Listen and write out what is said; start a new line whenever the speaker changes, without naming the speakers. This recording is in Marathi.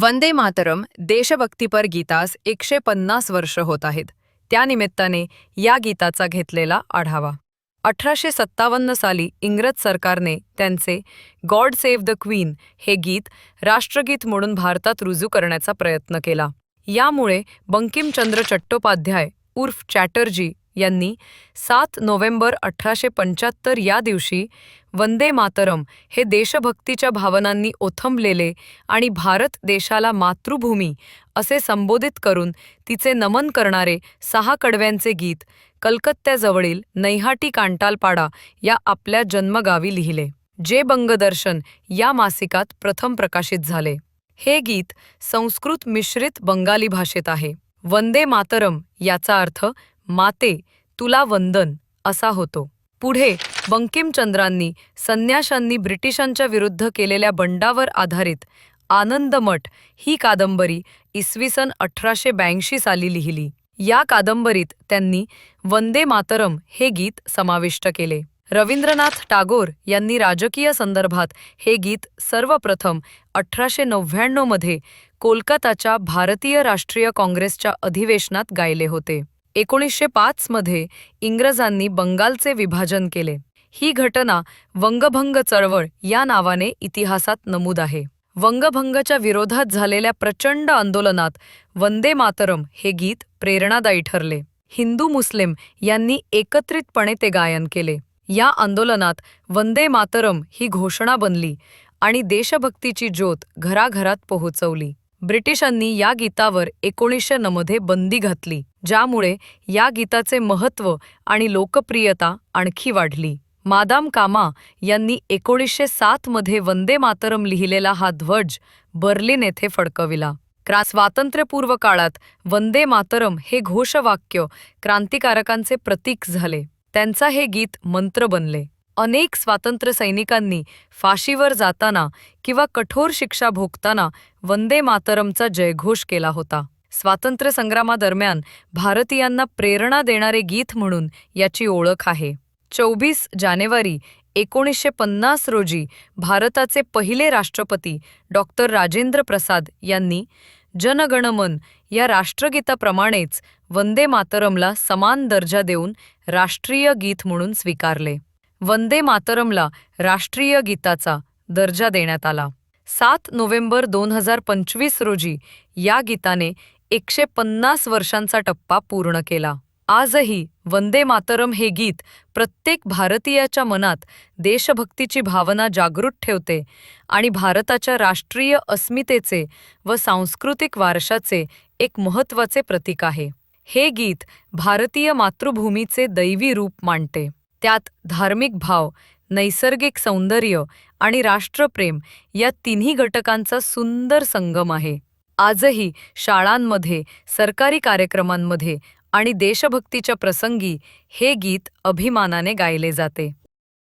वंदे मातरम देशभक्तीपर गीतास एकशे पन्नास वर्ष होत आहेत. त्यानिमित्ताने या गीताचा घेतलेला आढावा. अठराशे सत्तावन्न साली इंग्रज सरकारने त्यांचे गॉड सेव्ह द क्वीन हे गीत राष्ट्रगीत म्हणून भारतात रुजू करण्याचा प्रयत्न केला. यामुळे बंकिमचंद्र चट्टोपाध्याय उर्फ चॅटर्जी यांनी सात नोव्हेंबर अठराशे पंच्याहत्तर या दिवशी वंदे मातरम हे देशभक्तीच्या भावनांनी ओथंबलेले आणि भारत देशाला मातृभूमी असे संबोधित करून तिचे नमन करणारे सहा कडव्यांचे गीत कलकत्त्याजवळील नैहाटी कांटालपाडा या आपल्या जन्मगावी लिहिले जे बंगदर्शन या मासिकात प्रथम प्रकाशित झाले. हे गीत संस्कृत मिश्रित बंगाली भाषेत आहे. वंदे मातरम याचा अर्थ माते तुला वंदन असा होतो. पुढे बंकिमचंद्रांनी संन्याशांनी ब्रिटिशांच्या विरुद्ध केलेल्या बंडावर आधारित आनंदमठ ही कादंबरी इसवी सन अठराशे ब्याऐंशी साली लिहिली. या कादंबरीत त्यांनी वंदे मातरम हे गीत समाविष्ट केले. रवींद्रनाथ टागोर यांनी राजकीय संदर्भात हे गीत सर्वप्रथम अठराशे नव्याण्णवमध्ये कोलकाताच्या भारतीय राष्ट्रीय काँग्रेसच्या अधिवेशनात गायले होते. एकोणीसशे पाचमध्ये इंग्रजांनी बंगालचे विभाजन केले. ही घटना वंगभंग चळवळ या नावाने इतिहासात नमूद आहे. वंगभंगच्या विरोधात झालेल्या प्रचंड आंदोलनात वंदे मातरम हे गीत प्रेरणादायी ठरले. हिंदू मुस्लिम यांनी एकत्रितपणे ते गायन केले. या आंदोलनात वंदे मातरम ही घोषणा बनली आणि देशभक्तीची ज्योत घराघरात पोहोचवली. ब्रिटिशांनी या गीतावर एकोणीसशे मध्ये बंदी घातली ज्यामुळे या गीताचे महत्त्व आणि लोकप्रियता आणखी वाढली. मादाम कामा यांनी एकोणीसशे सातमध्ये वंदे मातरम लिहिलेला हा ध्वज बर्लिन येथे फडकविला. क्रा स्वातंत्र्यपूर्व काळात वंदे मातरम हे घोषवाक्य क्रांतिकारकांचे प्रतीक झाले. त्यांचा हे गीत मंत्र बनले. अनेक स्वातंत्र्य सैनिकांनी फाशीवर जाताना किंवा कठोर शिक्षा भोगताना वंदे मातरमचा जयघोष केला होता. स्वातंत्र्य संग्रामादरम्यान भारतीयांना प्रेरणा देणारे गीत म्हणून याची ओळख आहे. चोवीस जानेवारी एकोणीसशे पन्नास रोजी भारताचे पहिले राष्ट्रपती डॉक्टर राजेंद्र प्रसाद यांनी जनगणमन या राष्ट्रगीताप्रमाणेच वंदे मातरमला समान दर्जा देऊन राष्ट्रीय गीत म्हणून स्वीकारले. वंदे मातरमला राष्ट्रीय गीताचा दर्जा देण्यात आला. सात नोव्हेंबर दोन हजार पंचवीस रोजी या गीताने एकशे पन्नास वर्षांचा टप्पा पूर्ण केला. आजही वंदे मातरम हे गीत प्रत्येक भारतीयाच्या मनात देशभक्तीची भावना जागृत ठेवते आणि भारताच्या राष्ट्रीय अस्मितेचे व सांस्कृतिक वारशाचे एक महत्त्वाचे प्रतीक आहे. हे गीत भारतीय मातृभूमीचे दैवी रूप मांडते त्यात धार्मिक भाव नैसर्गिक सौंदर्य आणि राष्ट्रप्रेम या तिन्ही घटकांचा सुंदर संगम आहे. आजही शाळांमध्ये सरकारी कार्यक्रमांमध्ये आणि देशभक्तीच्या प्रसंगी हे गीत अभिमानाने गायले जाते.